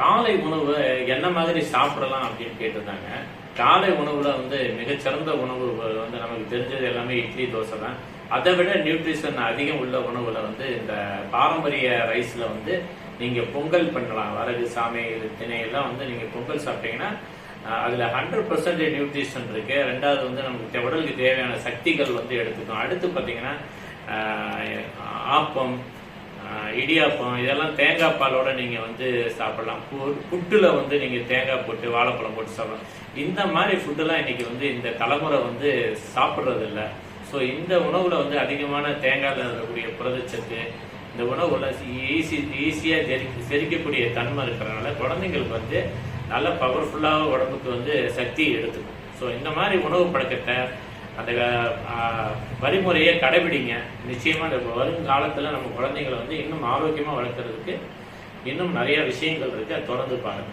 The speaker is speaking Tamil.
காலை உணவு என்ன மாதிரி சாப்பிடலாம் அப்படின்னு கேட்டிருந்தாங்க. காலை உணவுல வந்து மிகச்சிறந்த உணவு வந்து நமக்கு தெரிஞ்சது எல்லாமே இட்லி தோசை தான். அதை விட நியூட்ரிஷன் அதிகம் உள்ள உணவுல வந்து இந்த பாரம்பரிய ரைஸ்ல வந்து நீங்க பொங்கல் பண்ணலாம். வரகு சாமை இது வந்து நீங்க பொங்கல் சாப்பிட்டீங்கன்னா அதில் அதுல ஹண்ட்ரட் பர்சன்டேஜ் நியூட்ரிஷன் இருக்கு. ரெண்டாவது வந்து நமக்கு உடலுக்கு தேவையான சக்திகள் வந்து எடுத்துக்கும். அடுத்து பாத்தீங்கன்னா ஆப்பம் இடியாப்பம் இதெல்லாம் தேங்காய் பாலோட நீங்கள் வந்து சாப்பிடலாம். புட்டில் வந்து நீங்கள் தேங்காய் போட்டு வாழைப்பழம் போட்டு சாப்பிடலாம். இந்த மாதிரி ஃபுட்டெல்லாம் இன்னைக்கு வந்து இந்த தலைமுறை வந்து சாப்பிட்றது இல்லை ஸோ இந்த உணவில் வந்து அதிகமான தேங்காயில் இருக்கக்கூடிய புரதச்சத்து இந்த உணவுல ஈஸி ஈஸியாக செரி- செரிக்கக்கூடிய தன்மை இருக்கிறனால குழந்தைங்களுக்கு வந்து நல்ல பவர்ஃபுல்லாக உடம்புக்கு வந்து சக்தி எடுத்துக்கும். ஸோ இந்த மாதிரி உணவு பழக்கத்தை அந்த ஆஹ், வழிமுறையை கடைபிடிங்க. நிச்சயமா இப்போ வருங்காலத்துல நம்ம குழந்தைங்களை வந்து இன்னும் ஆரோக்கியமா வளர்க்கறதுக்கு இன்னும் நிறைய விஷயங்கள் இருக்கு. அதை தொடர்ந்து பாருங்க.